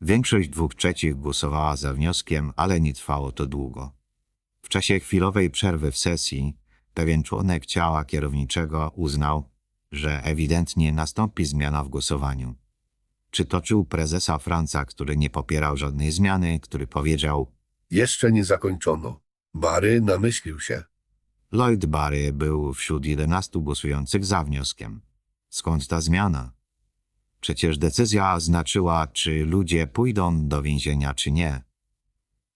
Większość dwóch trzecich głosowała za wnioskiem, ale nie trwało to długo. W czasie chwilowej przerwy w sesji pewien członek ciała kierowniczego uznał, że ewidentnie nastąpi zmiana w głosowaniu. Przytoczył prezesa Franca, który nie popierał żadnej zmiany, który powiedział Jeszcze nie zakończono. Bary namyślił się. Lloyd Barry był wśród 11 głosujących za wnioskiem. Skąd ta zmiana? Przecież decyzja znaczyła, czy ludzie pójdą do więzienia, czy nie.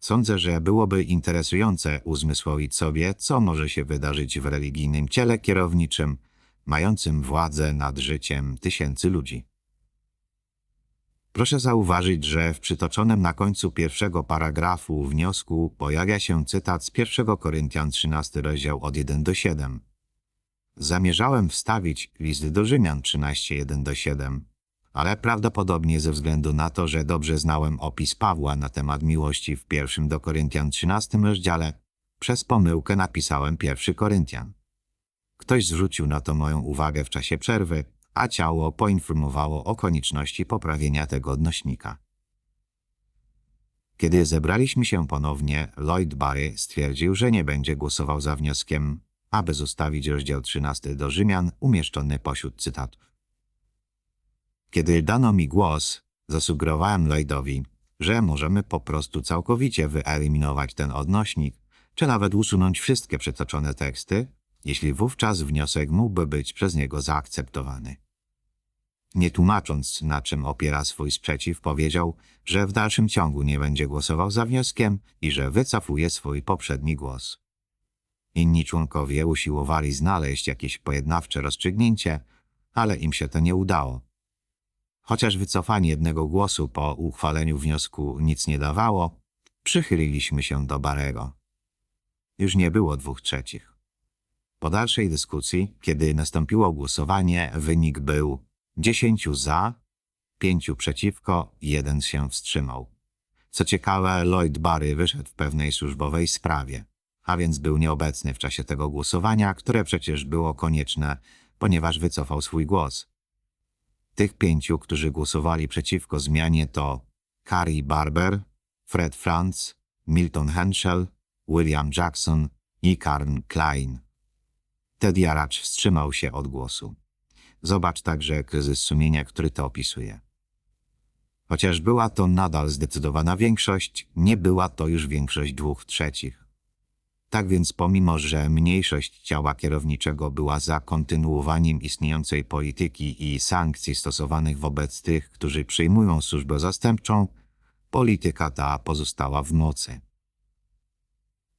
Sądzę, że byłoby interesujące uzmysłowić sobie, co może się wydarzyć w religijnym ciele kierowniczym, mającym władzę nad życiem tysięcy ludzi. Proszę zauważyć, że w przytoczonym na końcu pierwszego paragrafu wniosku pojawia się cytat z 1 Koryntian 13 rozdział od 1 do 7. Zamierzałem wstawić list do Rzymian 13, 1 do 7, ale prawdopodobnie ze względu na to, że dobrze znałem opis Pawła na temat miłości w pierwszym do Koryntian 13 rozdziale, przez pomyłkę napisałem pierwszy Koryntian. Ktoś zwrócił na to moją uwagę w czasie przerwy, a ciało poinformowało o konieczności poprawienia tego odnośnika. Kiedy zebraliśmy się ponownie, Lloyd Barry stwierdził, że nie będzie głosował za wnioskiem, aby zostawić rozdział 13 do Rzymian umieszczony pośród cytatów. Kiedy dano mi głos, zasugerowałem Lloydowi, że możemy po prostu całkowicie wyeliminować ten odnośnik, czy nawet usunąć wszystkie przytoczone teksty, jeśli wówczas wniosek mógłby być przez niego zaakceptowany. Nie tłumacząc, na czym opiera swój sprzeciw, powiedział, że w dalszym ciągu nie będzie głosował za wnioskiem i że wycofuje swój poprzedni głos. Inni członkowie usiłowali znaleźć jakieś pojednawcze rozstrzygnięcie, ale im się to nie udało. Chociaż wycofanie jednego głosu po uchwaleniu wniosku nic nie dawało, przychyliliśmy się do Barego. Już nie było dwóch trzecich. Po dalszej dyskusji, kiedy nastąpiło głosowanie, wynik był 10 za, 5 przeciwko, jeden się wstrzymał. Co ciekawe, Lloyd Barry wyszedł w pewnej służbowej sprawie, a więc był nieobecny w czasie tego głosowania, które przecież było konieczne, ponieważ wycofał swój głos. Tych pięciu, którzy głosowali przeciwko zmianie to Carrie Barber, Fred Franz, Milton Henschel, William Jackson i Karn Klein. Ted Jaracz wstrzymał się od głosu. Zobacz także kryzys sumienia, który to opisuje. Chociaż była to nadal zdecydowana większość, nie była to już większość dwóch trzecich. Tak więc pomimo, że mniejszość ciała kierowniczego była za kontynuowaniem istniejącej polityki i sankcji stosowanych wobec tych, którzy przyjmują służbę zastępczą, polityka ta pozostała w mocy.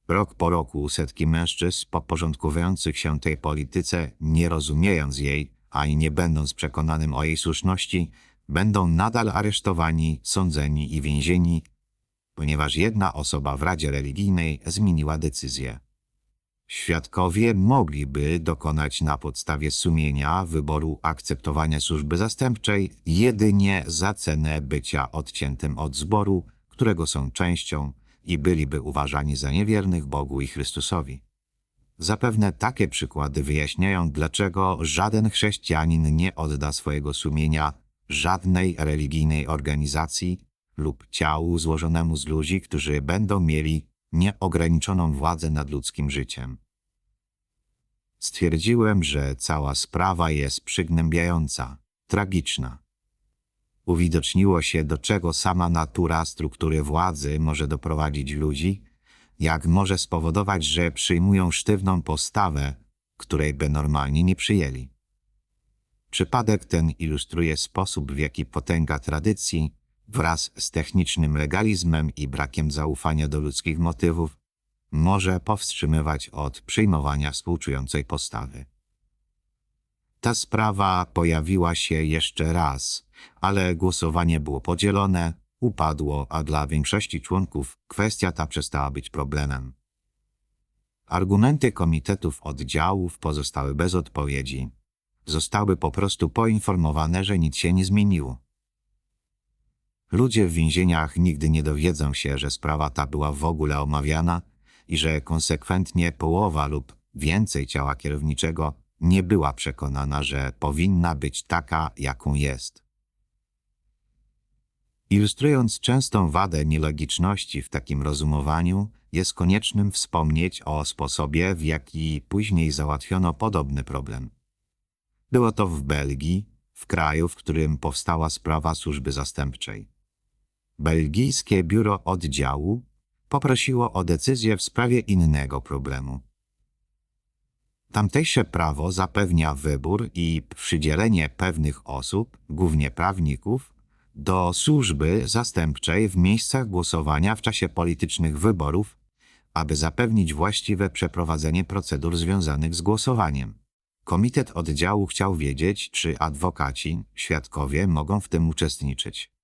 Rok po roku setki mężczyzn podporządkowujących się tej polityce, nie rozumiejąc jej, ani nie będąc przekonanym o jej słuszności, będą nadal aresztowani, sądzeni i więzieni, ponieważ jedna osoba w Radzie Religijnej zmieniła decyzję. Świadkowie mogliby dokonać na podstawie sumienia wyboru akceptowania służby zastępczej jedynie za cenę bycia odciętym od zboru, którego są częścią i byliby uważani za niewiernych Bogu i Chrystusowi. Zapewne takie przykłady wyjaśniają, dlaczego żaden chrześcijanin nie odda swojego sumienia żadnej religijnej organizacji lub ciału złożonemu z ludzi, którzy będą mieli nieograniczoną władzę nad ludzkim życiem. Stwierdziłem, że cała sprawa jest przygnębiająca, tragiczna. Uwidoczniło się, do czego sama natura struktury władzy może doprowadzić ludzi, jak może spowodować, że przyjmują sztywną postawę, której by normalnie nie przyjęli. Przypadek ten ilustruje sposób, w jaki potęga tradycji wraz z technicznym legalizmem i brakiem zaufania do ludzkich motywów może powstrzymywać od przyjmowania współczującej postawy. Ta sprawa pojawiła się jeszcze raz, ale głosowanie było podzielone, upadło, a dla większości członków kwestia ta przestała być problemem. Argumenty komitetów oddziałów pozostały bez odpowiedzi. Zostały po prostu poinformowane, że nic się nie zmieniło. Ludzie w więzieniach nigdy nie dowiedzą się, że sprawa ta była w ogóle omawiana i że konsekwentnie połowa lub więcej ciała kierowniczego nie była przekonana, że powinna być taka, jaką jest. Ilustrując częstą wadę nielogiczności w takim rozumowaniu, jest koniecznym wspomnieć o sposobie, w jaki później załatwiono podobny problem. Było to w Belgii, w kraju, w którym powstała sprawa służby zastępczej. Belgijskie biuro oddziału poprosiło o decyzję w sprawie innego problemu. Tamtejsze prawo zapewnia wybór i przydzielenie pewnych osób, głównie prawników, do służby zastępczej w miejscach głosowania w czasie politycznych wyborów, aby zapewnić właściwe przeprowadzenie procedur związanych z głosowaniem. Komitet oddziału chciał wiedzieć, czy adwokaci, świadkowie mogą w tym uczestniczyć.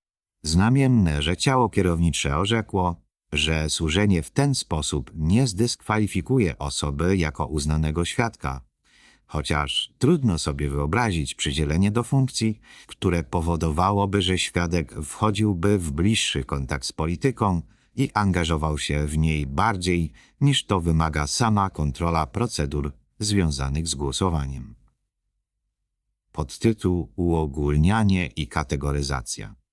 Znamienne, że ciało kierownicze orzekło, że służenie w ten sposób nie zdyskwalifikuje osoby jako uznanego świadka, chociaż trudno sobie wyobrazić przydzielenie do funkcji, które powodowałoby, że świadek wchodziłby w bliższy kontakt z polityką i angażował się w niej bardziej niż to wymaga sama kontrola procedur związanych z głosowaniem. Podtytuł Uogólnianie i kategoryzacja.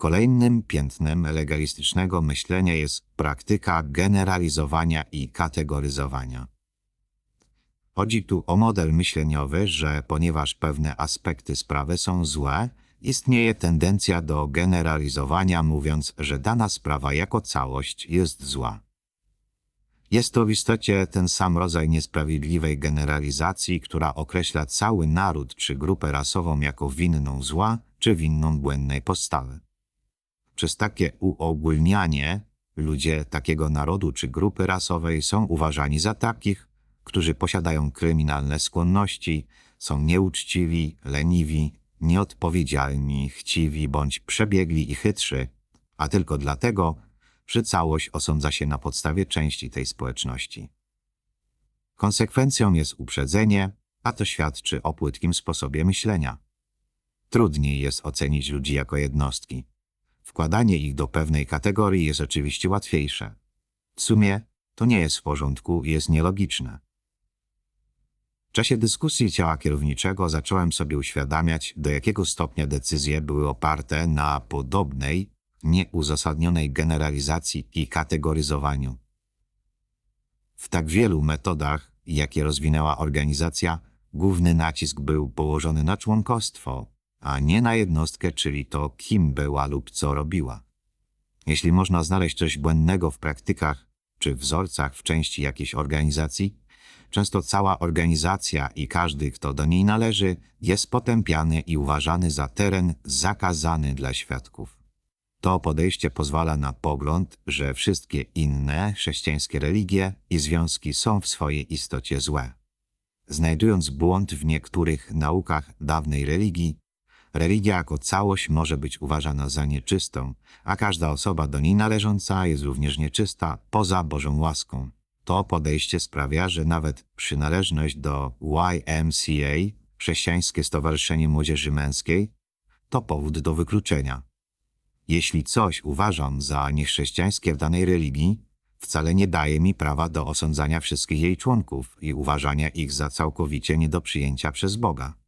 Kolejnym piętnem legalistycznego myślenia jest praktyka generalizowania i kategoryzowania. Chodzi tu o model myśleniowy, że ponieważ pewne aspekty sprawy są złe, istnieje tendencja do generalizowania, mówiąc, że dana sprawa jako całość jest zła. Jest to w istocie ten sam rodzaj niesprawiedliwej generalizacji, która określa cały naród czy grupę rasową jako winną zła czy winną błędnej postawy. Przez takie uogólnianie ludzie takiego narodu czy grupy rasowej są uważani za takich, którzy posiadają kryminalne skłonności, są nieuczciwi, leniwi, nieodpowiedzialni, chciwi bądź przebiegli i chytrzy, a tylko dlatego, że całość osądza się na podstawie części tej społeczności. Konsekwencją jest uprzedzenie, a to świadczy o płytkim sposobie myślenia. Trudniej jest ocenić ludzi jako jednostki. Wkładanie ich do pewnej kategorii jest oczywiście łatwiejsze. W sumie to nie jest w porządku i jest nielogiczne. W czasie dyskusji ciała kierowniczego zacząłem sobie uświadamiać, do jakiego stopnia decyzje były oparte na podobnej, nieuzasadnionej generalizacji i kategoryzowaniu. W tak wielu metodach, jakie rozwinęła organizacja, główny nacisk był położony na członkostwo, a nie na jednostkę, czyli to, kim była lub co robiła. Jeśli można znaleźć coś błędnego w praktykach czy wzorcach w części jakiejś organizacji, często cała organizacja i każdy, kto do niej należy, jest potępiany i uważany za teren zakazany dla świadków. To podejście pozwala na pogląd, że wszystkie inne chrześcijańskie religie i związki są w swojej istocie złe. Znajdując błąd w niektórych naukach dawnej religii, religia jako całość może być uważana za nieczystą, a każda osoba do niej należąca jest również nieczysta poza Bożą łaską. To podejście sprawia, że nawet przynależność do YMCA, Chrześcijańskie Stowarzyszenie Młodzieży Męskiej, to powód do wykluczenia. Jeśli coś uważam za niechrześcijańskie w danej religii, wcale nie daje mi prawa do osądzania wszystkich jej członków i uważania ich za całkowicie nie do przyjęcia przez Boga.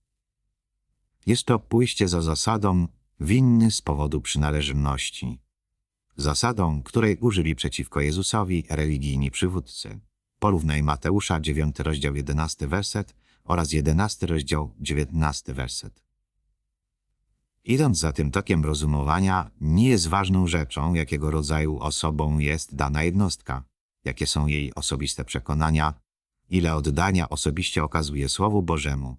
Jest to pójście za zasadą winny z powodu przynależności. Zasadą, której użyli przeciwko Jezusowi religijni przywódcy. Porównaj Mateusza 9 rozdział 11 werset oraz 11 rozdział 19 werset. Idąc za tym tokiem rozumowania, nie jest ważną rzeczą, jakiego rodzaju osobą jest dana jednostka, jakie są jej osobiste przekonania, ile oddania osobiście okazuje Słowu Bożemu,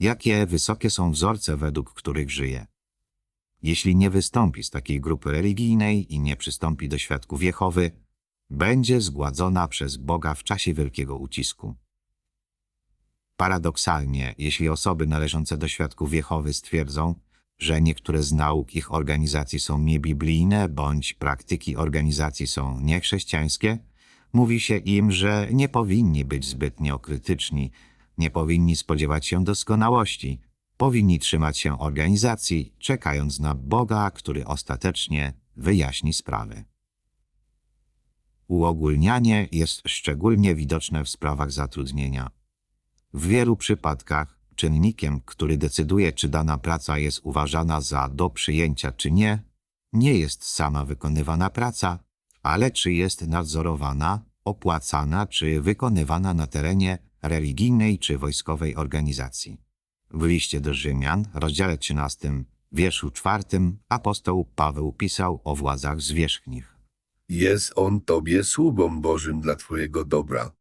jakie wysokie są wzorce, według których żyje. Jeśli nie wystąpi z takiej grupy religijnej i nie przystąpi do świadków Jehowy, będzie zgładzona przez Boga w czasie wielkiego ucisku. Paradoksalnie, jeśli osoby należące do świadków Jehowy stwierdzą, że niektóre z nauk ich organizacji są niebiblijne bądź praktyki organizacji są niechrześcijańskie, mówi się im, że nie powinni być zbytnio krytyczni, nie powinni spodziewać się doskonałości, powinni trzymać się organizacji, czekając na Boga, który ostatecznie wyjaśni sprawy. Uogólnianie jest szczególnie widoczne w sprawach zatrudnienia. W wielu przypadkach czynnikiem, który decyduje, czy dana praca jest uważana za do przyjęcia, czy nie, nie jest sama wykonywana praca, ale czy jest nadzorowana, opłacana, czy wykonywana na terenie religijnej czy wojskowej organizacji. W liście do Rzymian, rozdziale 13, wierszu 4, apostoł Paweł pisał o władzach zwierzchnich. Jest on tobie sługą Bożym dla twojego dobra.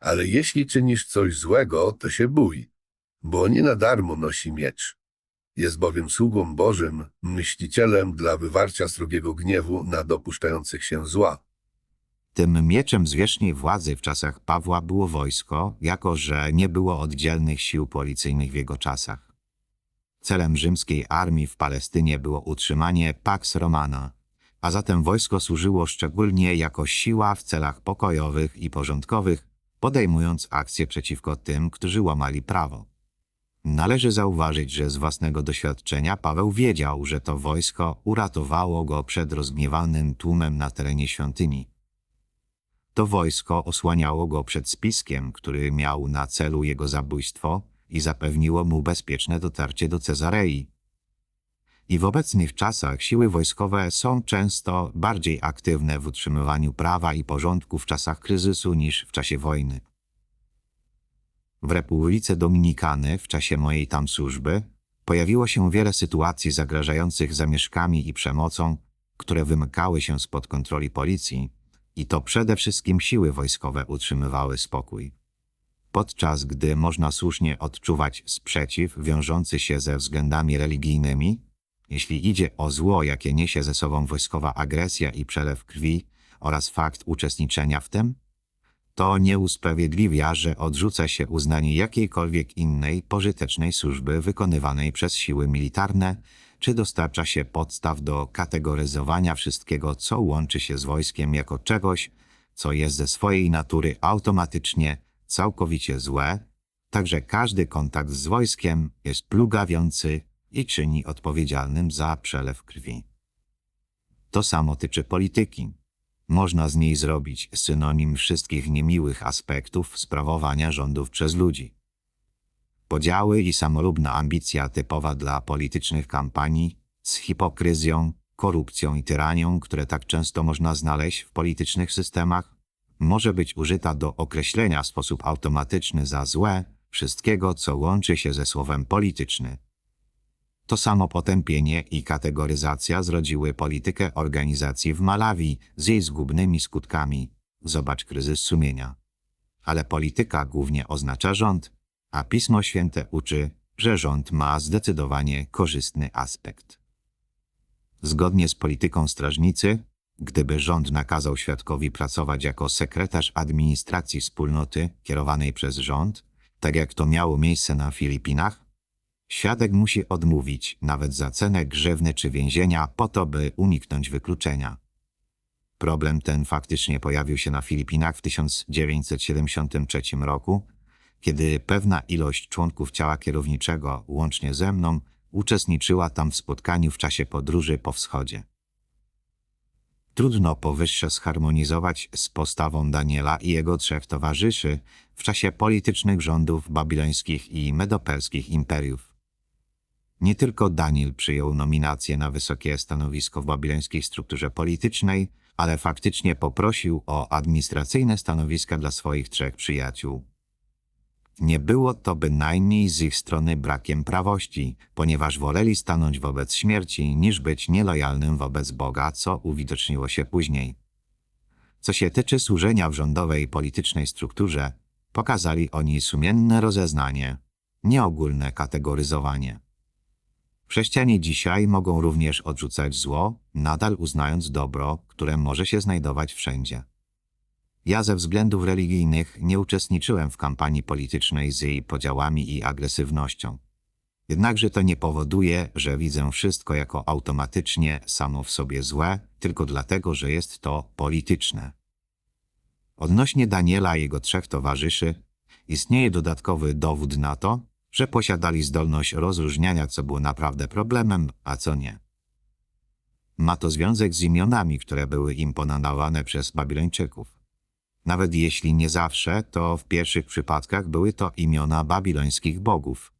Ale jeśli czynisz coś złego, to się bój, bo nie na darmo nosi miecz. Jest bowiem sługą Bożym, myślicielem dla wywarcia srogiego gniewu na dopuszczających się zła. Tym mieczem zwierzchniej władzy w czasach Pawła było wojsko, jako że nie było oddzielnych sił policyjnych w jego czasach. Celem rzymskiej armii w Palestynie było utrzymanie Pax Romana, a zatem wojsko służyło szczególnie jako siła w celach pokojowych i porządkowych, podejmując akcje przeciwko tym, którzy łamali prawo. Należy zauważyć, że z własnego doświadczenia Paweł wiedział, że to wojsko uratowało go przed rozgniewanym tłumem na terenie świątyni. To wojsko osłaniało go przed spiskiem, który miał na celu jego zabójstwo i zapewniło mu bezpieczne dotarcie do Cezarei. I w obecnych czasach siły wojskowe są często bardziej aktywne w utrzymywaniu prawa i porządku w czasach kryzysu niż w czasie wojny. W Republice Dominikany w czasie mojej tam służby pojawiło się wiele sytuacji zagrażających zamieszkami i przemocą, które wymykały się spod kontroli policji i to przede wszystkim siły wojskowe utrzymywały spokój. Podczas gdy można słusznie odczuwać sprzeciw wiążący się ze względami religijnymi, jeśli idzie o zło, jakie niesie ze sobą wojskowa agresja i przelew krwi oraz fakt uczestniczenia w tym, to nie usprawiedliwia, że odrzuca się uznanie jakiejkolwiek innej pożytecznej służby wykonywanej przez siły militarne, czy dostarcza się podstaw do kategoryzowania wszystkiego, co łączy się z wojskiem jako czegoś, co jest ze swojej natury automatycznie całkowicie złe, także każdy kontakt z wojskiem jest plugawiący i czyni odpowiedzialnym za przelew krwi. To samo tyczy polityki. Można z niej zrobić synonim wszystkich niemiłych aspektów sprawowania rządów przez ludzi. Podziały i samolubna ambicja typowa dla politycznych kampanii z hipokryzją, korupcją i tyranią, które tak często można znaleźć w politycznych systemach, może być użyta do określenia w sposób automatyczny za złe wszystkiego, co łączy się ze słowem polityczny. To samo potępienie i kategoryzacja zrodziły politykę organizacji w Malawi z jej zgubnymi skutkami. Zobacz kryzys sumienia. Ale polityka głównie oznacza rząd, a Pismo Święte uczy, że rząd ma zdecydowanie korzystny aspekt. Zgodnie z polityką strażnicy, gdyby rząd nakazał świadkowi pracować jako sekretarz administracji wspólnoty kierowanej przez rząd, tak jak to miało miejsce na Filipinach, Świadek musi odmówić, nawet za cenę grzewny czy więzienia, po to, by uniknąć wykluczenia. Problem ten faktycznie pojawił się na Filipinach w 1973 roku, kiedy pewna ilość członków ciała kierowniczego, łącznie ze mną, uczestniczyła tam w spotkaniu w czasie podróży po wschodzie. Trudno powyższe zharmonizować z postawą Daniela i jego trzech towarzyszy w czasie politycznych rządów babilońskich i medoperskich imperiów. Nie tylko Daniel przyjął nominację na wysokie stanowisko w babilońskiej strukturze politycznej, ale faktycznie poprosił o administracyjne stanowiska dla swoich trzech przyjaciół. Nie było to bynajmniej z ich strony brakiem prawości, ponieważ woleli stanąć wobec śmierci, niż być nielojalnym wobec Boga, co uwidoczniło się później. Co się tyczy służenia w rządowej politycznej strukturze, pokazali oni sumienne rozeznanie, nieogólne kategoryzowanie. Chrześcijanie dzisiaj mogą również odrzucać zło, nadal uznając dobro, które może się znajdować wszędzie. Ja ze względów religijnych nie uczestniczyłem w kampanii politycznej z jej podziałami i agresywnością. Jednakże to nie powoduje, że widzę wszystko jako automatycznie samo w sobie złe, tylko dlatego, że jest to polityczne. Odnośnie Daniela i jego trzech towarzyszy, istnieje dodatkowy dowód na to, że posiadali zdolność rozróżniania, co było naprawdę problemem, a co nie. Ma to związek z imionami, które były im ponadawane przez Babilończyków. Nawet jeśli nie zawsze, to w pierwszych przypadkach były to imiona babilońskich bogów.